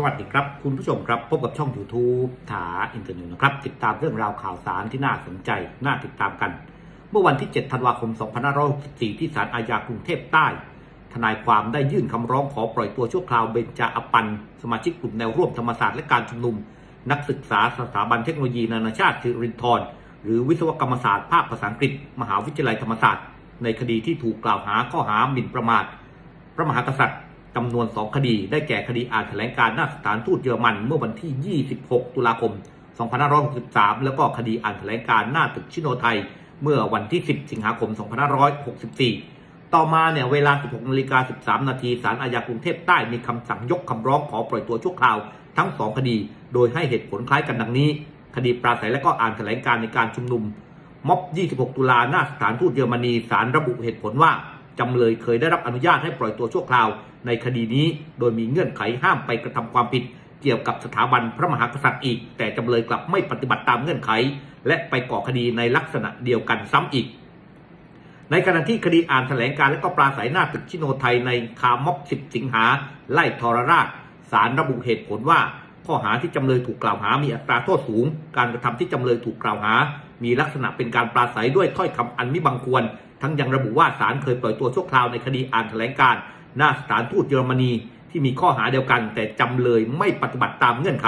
สวัสดีครับ คุณผู้ชมครับพบกับช่อง YouTube ถาอินเทอร์เน็ตนะครับ ติดตามเรื่องราวข่าวสารที่น่าสนใจ น่าติดตามกัน เมื่อวันที่ 7 ธันวาคม 2564 ที่ศาลอาญากรุงเทพใต้ ทนายความได้ยื่นคำร้องขอปล่อยตัวชั่วคราวเบญจาอปัน สมาชิกกลุ่มแนวร่วมธรรมศาสตร์และการชุมนุม นักศึกษาสถาบันเทคโนโลยีนานาชาติสิรินทรหรือวิศวกรรมศาสตร์ภาคภาษาอังกฤษ มหาวิทยาลัยธรรมศาสตร์ ในคดีที่ถูกกล่าวหาข้อหาหมิ่นประมาท พระมหากษัตริย์ จำนวน 2 คดี ได้แก่คดีอ่านแถลงการณ์หน้าสถานทูตเยอรมันเมื่อวันที่ 26 ตุลาคม 2563 แล้วก็คดีอ่านแถลงการณ์หน้าตึกชิโนไทย เมื่อวันที่ 10 สิงหาคม 2564 ต่อมาเนี่ยเวลา 16นาฬิกา13 นาทีศาลอาญากรุงเทพใต้มีคำสั่งยกคำร้องขอปล่อยตัวชั่วคราวทั้ง 2 คดี โดยให้เหตุผลคล้ายกันดังนี้ คดีปราศัยและก็อ่านแถลงการในการชุมนุมม็อบ 26 ตุลาหน้าสถานทูตเยอรมนีศาลระบุเหตุผลว่า จำเลยเคยได้รับอนุญาตให้ปล่อยตัวชั่วคราว ในคดีนี้ โดยมีเงื่อนไขห้ามไปกระทำความผิด เกี่ยวกับสถาบันพระมหากษัตริย์อีก แต่จำเลยกลับไม่ปฏิบัติตามเงื่อนไข และไปก่อคดีในลักษณะเดียวกันซ้ำอีก ในขณะที่คดีอ่านแถลงการและก็ปราศัยหน้าตึกชิโนไทยในคาม็อบ10 สิงหาไล่ทรราชศาลระบุเหตุผลว่า ข้อหาที่จำเลยถูกกล่าวหา มีอัตราโทษสูง การกระทำที่จำเลยถูกกล่าวหา มีลักษณะเป็นการปราศัยด้วยถ้อยคำอันมิบังควร ทั้งยังระบุว่าศาลเคยปล่อยตัวชั่วคราวในคดีอ่านแถลงการหน้าสถานทูตเยอรมนีที่มีข้อหาเดียวกัน แต่จำเลยไม่ปฏิบัติตามเงื่อนไข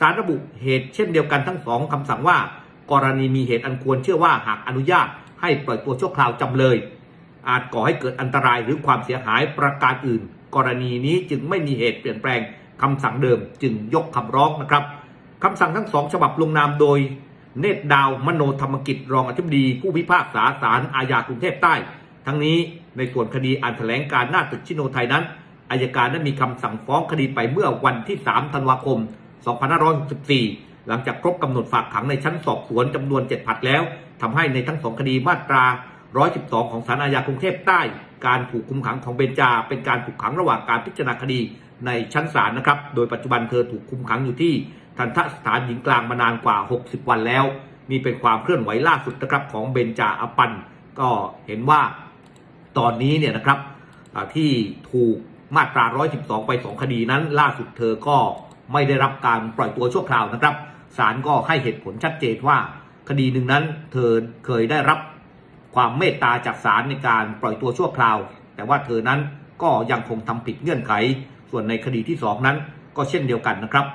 ศาลระบุเหตุเช่นเดียวกันทั้งสองคำสั่งว่า กรณีมีเหตุอันควรเชื่อว่าหากอนุญาต ให้ปล่อยตัวชั่วคราวจำเลย อาจก่อให้เกิดอันตรายหรือความเสียหายประการอื่น กรณีนี้จึงไม่มีเหตุเปลี่ยนแปลง คำสั่งเดิมจึงยกคำร้องนะครับคำสั่งทั้งสองฉบับลงนามโดย เนตรดาวมโนธรรมกิจรองอธิบดีผู้พิพากษาศาลอาญากรุงเทพใต้ ทั้งนี้ในส่วนคดีอ่านแถลงการหน้าตึกชิโนไทยนั้นอายการได้มีคำสั่งฟ้องคดีไปเมื่อวันที่ 3 ธันวาคม 2564 หลังจากครบกำหนดฝากขังในชั้นสอบสวนจำนวน 7 ผัดแล้วทำให้ในทั้งสองคดีมาตรา 112 ของศาลอาญากรุงเทพใต้ การถูกคุมขังของเบญจา เป็นการถูกขังระหว่างการพิจารณาคดี ในชั้นศาลนะครับ โดยปัจจุบันเธอถูกคุมขังอยู่ที่ทันทสถานหญิงกลางมานานกว่า 60 วันแล้ว นี่เป็นความเคลื่อนไหวล่าสุดนะครับของเบญจาอปัน ก็เห็นว่าตอนนี้เนี่ยนะครับที่ถูกมาตรา 112 ไป 2 คดีนั้น ล่าสุดเธอก็ไม่ได้รับการปล่อยตัวชั่วคราวนะครับศาลก็ให้เหตุผลชัดเจนว่า คดีหนึ่งนั้น เธอเคยได้รับความเมตตาจากศาลในการปล่อยตัวชั่วคราว แต่ว่าเธอนั้นก็ยังคงทำผิดเงื่อนไข ส่วนในคดีที่สองนั้นก็เช่นเดียวกันนะครับ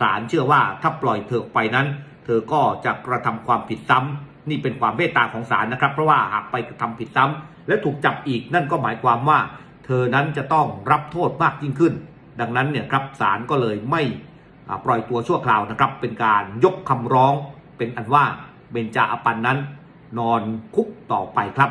ศาลเชื่อว่าถ้าปล่อยเธอไปนั้น เธอก็จะกระทำความผิดซ้ำนี่เป็นความเมตตาของศาลนะครับ เพราะว่าหากไปกระทำผิดซ้ำและถูกจับอีกนั่นก็หมายความว่า เธอนั้นจะต้องรับโทษมากยิ่งขึ้น ดังนั้นเนี่ยครับศาลก็เลยไม่ปล่อยตัวชั่วคราวนะครับ เป็นการยกคำร้องเป็นอันว่าเบญจาอปันนั้น นอนคุกต่อไปครับ